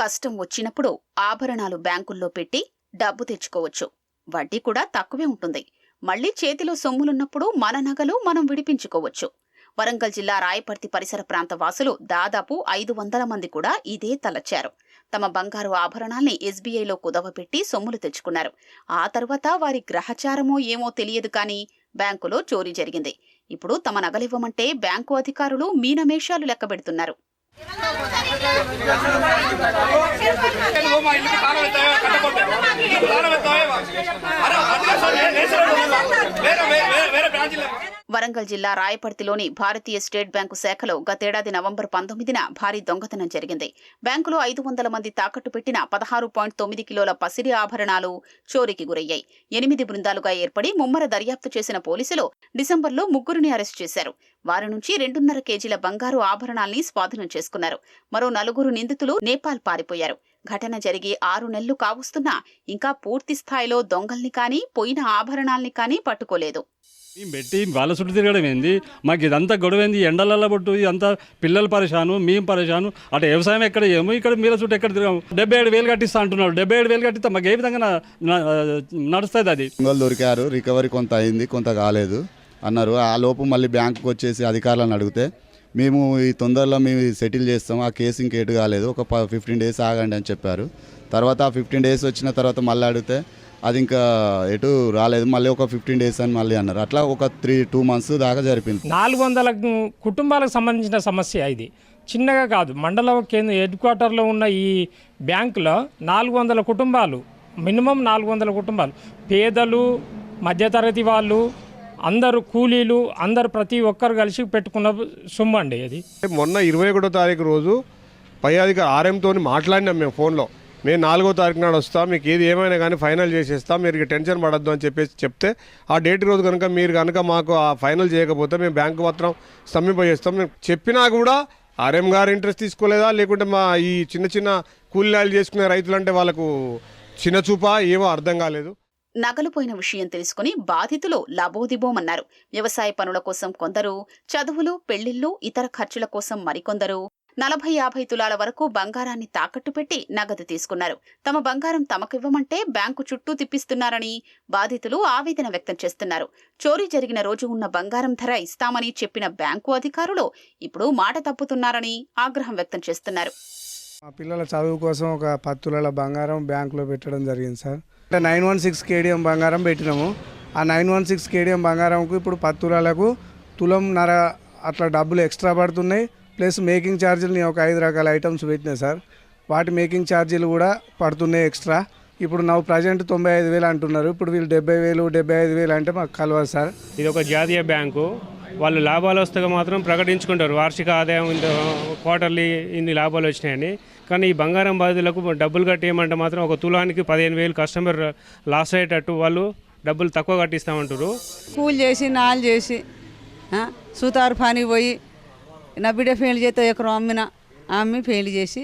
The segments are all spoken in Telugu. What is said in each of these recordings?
కష్టం వచ్చినప్పుడు ఆభరణాలు బ్యాంకుల్లో పెట్టి డబ్బు తెచ్చుకోవచ్చు. వడ్డీ కూడా తక్కువే ఉంటుంది. మళ్ళీ చేతిలో సొమ్ములున్నప్పుడు మన నగలు మనం విడిపించుకోవచ్చు. వరంగల్ జిల్లా రాయపర్తి పరిసర ప్రాంత వాసులు దాదాపు ఐదు వందల మంది కూడా ఇదే తలచారు. తమ బంగారు ఆభరణాల్ని ఎస్బీఐలో కుదవపెట్టి సొమ్ములు తెచ్చుకున్నారు. ఆ తర్వాత వారి గ్రహచారమో ఏమో తెలియదు కానీ బ్యాంకులో చోరీ జరిగింది. ఇప్పుడు తమ నగలివ్వమంటే బ్యాంకు అధికారులు మీనమేషాలు లెక్కబెడుతున్నారు. నువ్వు మా ఇంటికి తాళం ఎత్తావా వరంగల్ జిల్లా రాయపర్తిలోని భారతీయ స్టేట్ బ్యాంకు శాఖలో గతేడాది నవంబర్ పంతొమ్మిదిన భారీ దొంగతనం జరిగింది. బ్యాంకులో ఐదు వందల మంది తాకట్టు పెట్టిన పదహారు పాయింట్ తొమ్మిది కిలోల పసిరి ఆభరణాలు చోరీకి గురయ్యాయి. ఎనిమిది బృందాలుగా ఏర్పడి ముమ్మర దర్యాప్తు చేసిన పోలీసులు డిసెంబర్లో ముగ్గురిని అరెస్ట్ చేశారు. వారి నుంచి రెండున్నర కేజీల బంగారు ఆభరణాల్ని స్వాధీనం చేసుకున్నారు. మరో నలుగురు నిందితులు నేపాల్ పారిపోయారు. ఘటన జరిగి ఆరు నెలలు కావస్తున్నా ఇంకా పూర్తి స్థాయిలో దొంగల్ని కానీ పోయిన ఆభరణాల్ని కానీ పట్టుకోలేదు. మేము పెట్టి వాళ్ళ చుట్టూ తిరగడం ఏంది? మాకు ఇదంతా గొడవ ఏంది ఎండలలో పట్టు ఇదంతా పిల్లలు పరేషాను మేము పరేషాను అటు వ్యవసాయం ఎక్కడ ఏమో? ఇక్కడ మీల చుట్టూ ఎక్కడ తిరగము డెబ్బై ఏడు వేలు కట్టిస్తా అంటున్నాడు డెబ్బై ఏడు వేలు కట్టిస్తా మాకు ఏ విధంగా నడుస్తుంది అది? దొరికారు. రికవరీ కొంత అయింది కొంత కాలేదు. అన్నారు. ఆ లోపు మళ్ళీ బ్యాంకుకి వచ్చేసి అధికారులను అడిగితే మేము ఈ తొందరలో మేము సెటిల్ చేస్తాం. ఆ కేసు ఇంకేటు కాలేదు. ఒక ఫిఫ్టీన్ డేస్ ఆగండి అని చెప్పారు. తర్వాత ఆ ఫిఫ్టీన్ డేస్ వచ్చిన తర్వాత మళ్ళీ అడిగితే అది ఇంకా ఎటు రాలేదు. మళ్ళీ ఒక ఫిఫ్టీన్ డేస్ అని మళ్ళీ అన్నారు. అట్లా ఒక త్రీ టూ మంత్స్ దాకా జరిపింది. నాలుగు వందల కుటుంబాలకు సంబంధించిన సమస్య ఇది. చిన్నగా కాదు. మండల కేంద్ర హెడ్ క్వార్టర్లో ఉన్న ఈ బ్యాంకులో నాలుగు వందల కుటుంబాలు మినిమం నాలుగు వందల కుటుంబాలు పేదలు మధ్యతరగతి వాళ్ళు అందరూ కూలీలు అందరు ప్రతి ఒక్కరు కలిసి పెట్టుకున్న సొమ్ము అండి అది. మొన్న ఇరవై ఒకటో తారీఖు రోజు పై అధికారి ఆర్ఎంతో మాట్లాడినాం మేము ఫోన్లో. మేము నాలుగో తారీఖు నాడు వస్తాం మీకు ఏది ఏమైనా కానీ ఫైనల్ చేసేస్తాం మీరు టెన్షన్ పడద్దు అని చెప్పేసి చెప్తే ఆ డేట్ రోజు కనుక మీరు కనుక మాకు ఆ ఫైనల్ చేయకపోతే మేము బ్యాంకు పత్రం స్తంభింపజేస్తాం. మేము చెప్పినా కూడా ఆర్ఎం గారు ఇంట్రెస్ట్ తీసుకోలేదా? లేకుంటే మా ఈ చిన్న చిన్న కూలీలు చేసుకునే రైతులంటే వాళ్ళకు చిన్న చూపా? ఏమో అర్థం కాలేదు. నగలు పోయిన విషయం తెలుసుకుని బాధితులు లబోదిబోమన్నారు. వ్యవసాయ పనుల కోసం కొందరు చదువులు పెళ్ళిళ్ళు ఇతర ఖర్చుల కోసం మరికొందరు. నలభై యాభై తులాల వరకు బంగారాన్ని తాకట్టు పెట్టి నగదు తీసుకున్నారు. తమ బంగారం తమకివ్వమంటే బ్యాంకు చుట్టూ తిప్పిస్తున్నారని బాధితులు ఆవేదన వ్యక్తం చేస్తున్నారు. చోరీ జరిగిన రోజు ఉన్న బంగారం ధర ఇస్తామని చెప్పిన బ్యాంకు అధికారులు ఇప్పుడు మాట తప్పుతున్నారని ఆగ్రహం వ్యక్తం చేస్తున్నారు. మా పిల్లల చదువు కోసం ఒక పది తులాల బంగారం బ్యాంకులో పెట్టడం జరిగింది సార్. అంటే నైన్ వన్ సిక్స్ కేడిఎం బంగారం పెట్టినాము. ఆ నైన్ వన్ సిక్స్ కేడిఎం బంగారంకు ఇప్పుడు పది తులాలకు తులం నర అట్లా డబ్బులు ఎక్స్ట్రా పడుతున్నాయి. ప్లస్ మేకింగ్ ఛార్జీలు ఒక ఐదు రకాల ఐటమ్స్ పెట్టినా సార్. వాటి మేకింగ్ ఛార్జీలు కూడా పడుతున్నాయి ఎక్స్ట్రా. ఇప్పుడు నవ్వు ప్రజెంట్ తొంభై ఐదు వేలు అంటున్నారు. ఇప్పుడు వీళ్ళు డెబ్బై వేలు డెబ్బై ఐదు వేలు అంటే మాకు కలవదు సార్. ఇది ఒక జాతీయ బ్యాంకు. వాళ్ళు లాభాలు వస్తే మాత్రం ప్రకటించుకుంటారు. వార్షిక ఆదాయం ఇంత క్వార్టర్లీ ఇన్ని లాభాలు వచ్చినాయని. కానీ ఈ బంగారం బాధితులకు డబ్బులు కట్టేయమంటే మాత్రం ఒక తులానికి పదిహేను వేలు కస్టమర్ లాస్ అయ్యేటట్టు వాళ్ళు డబ్బులు తక్కువ కట్టిస్తామంటారు కూలి చేసి నాలు చేసి ఆ, సుతారు పని పోయి నా బిడ్డ ఫెయిల్ చేస్తే ఎకరం అమ్మిన అమ్మి ఫెయిల్ చేసి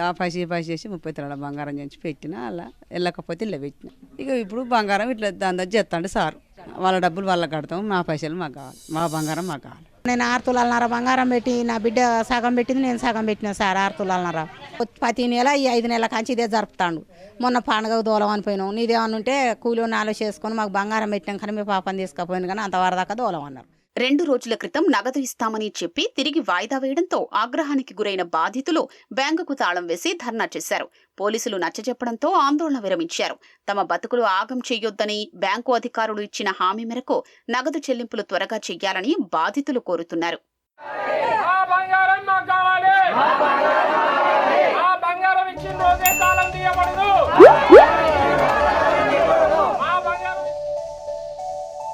ఆ, పసి పసి చేసి ముప్పై తరాల బంగారం చేసి పెట్టిన అలా వెళ్ళకపోతే ఇలా పెట్టిన. ఇక ఇప్పుడు బంగారం ఇట్లా దాని దగ్గర చేస్తాండి సారు. వాళ్ళ డబ్బులు వాళ్ళకి కడతాం మా పైసలు మాకు కావాలి మా బంగారం మాకు కావాలి. నేను ఆరు తులాలన్నర బంగారం పెట్టి నా బిడ్డ సగం పెట్టింది నేను సగం పెట్టిన సార్ ఆరు తులాలన్నర ప్రతి నెల ఈ ఐదు నెలల కంచి ఇదే జరుపుతాడు. మొన్న పండగ దూలం అనిపోయినాం నీదేమన్నా ఉంటే కూలి నాలో చేసుకొని మాకు బంగారం పెట్టినాం కానీ మీ పాపని తీసుకుపోయింది కానీ అంతవరదాకా దూలం అన్నారు. రెండు రోజుల క్రితం నగదు ఇస్తామని చెప్పి తిరిగి వాయిదా వేయడంతో ఆగ్రహానికి గురైన బాధితులు బ్యాంకుకు తాళం వేసి ధర్నా చేశారు. పోలీసులు నచ్చజెప్పడంతో ఆందోళన విరమించారు. తమ బతుకులు ఆగం చేయొద్దని బ్యాంకు అధికారులు ఇచ్చిన హామీ మేరకు నగదు చెల్లింపులు త్వరగా చెయ్యాలని బాధితులు కోరుతున్నారు.